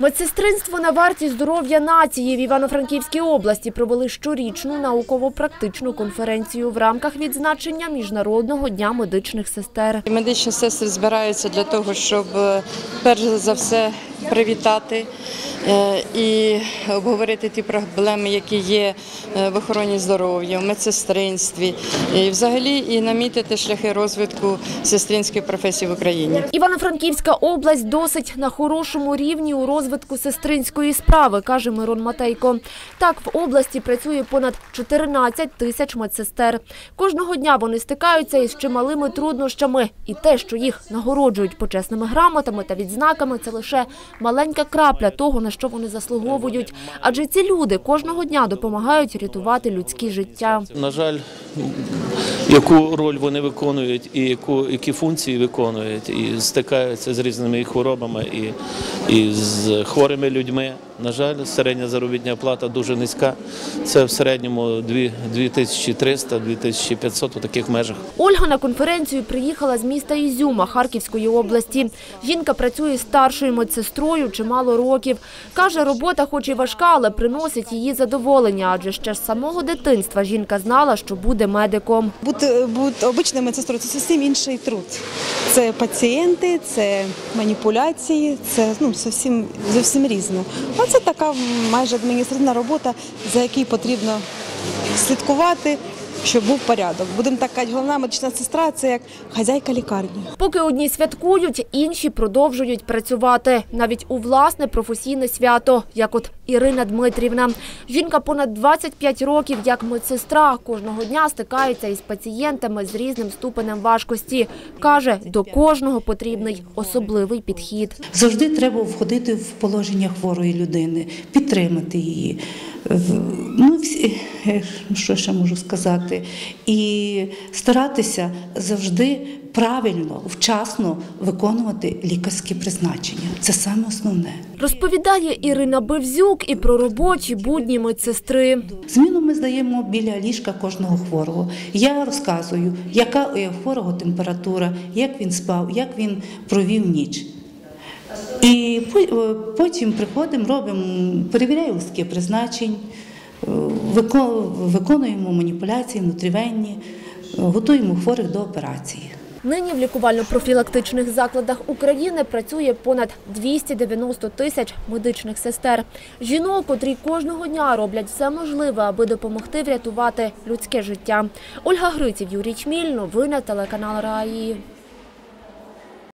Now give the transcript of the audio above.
Медсестринство на варті здоров'я нації в Івано-Франківській області провели щорічну науково-практичну конференцію в рамках відзначення Міжнародного дня медичних сестер. Медичні сестри збираються для того, щоб перш за все привітати е, і обговорити ті проблеми, які є е, в охороні здоров'я, в медсестринстві, і взагалі і намітити шляхи розвитку сестринської професії в Україні. Івано-Франківська область досить на хорошому рівні у розвитку сестринської справи, каже Мирон Матейко. Так, в області працює понад 14 тисяч медсестер. Кожного дня вони стикаються із чималими труднощами. І те, що їх нагороджують почесними грамотами та відзнаками, це лише маленька крапля того, на що вони заслуговують. Адже ці люди кожного дня допомагають рятувати людські життя. На жаль, яку роль вони виконують і яку, які функції виконують, і стикаються з різними хворобами і, і з хворими людьми. На жаль, середня заробітна плата дуже низька. Це в середньому 2300-2500 у таких межах. Ольга на конференцію приїхала з міста Ізюма Харківської області. Жінка працює старшою медсестрою чимало років. Каже, робота хоч і важка, але приносить її задоволення, адже ще з самого дитинства жінка знала, що буде медиком. Бути, бути обичною медсестрою це зовсім інший труд. Це пацієнти, це маніпуляції, це ну, зовсім, зовсім різне. А це така майже адміністративна робота, за якою потрібно слідкувати, щоб був порядок. Будемо так казати, головна медична сестра це як хазяйка лікарні. Поки одні святкують, інші продовжують працювати. Навіть у власне професійне свято, як от Ірина Дмитрівна. Жінка понад 25 років як медсестра. Кожного дня стикається із пацієнтами з різним ступенем важкості. Каже, до кожного потрібний особливий підхід. Завжди треба входити в положення хворої людини, підтримати її. В- Ну, всі, е, що ще можу сказати, і старатися завжди правильно, вчасно виконувати лікарські призначення. Це саме основне. Розповідає Ірина Бевзюк і про робочі будні медсестри. Зміну ми здаємо біля ліжка кожного хворого. Я розказую, яка у хворого температура, як він спав, як він провів ніч. І е, потім приходимо, робимо, перевіряємо листки призначень, е, вико- виконуємо маніпуляції внутрівенні, е, готуємо хворих до операції. Нині в лікувально-профілактичних закладах України працює понад 290 тисяч медичних сестер. Жінок, котрі кожного дня роблять все можливе, аби допомогти врятувати людське життя. Ольга Гриців, Юрій Чміль, новини телеканал Раї.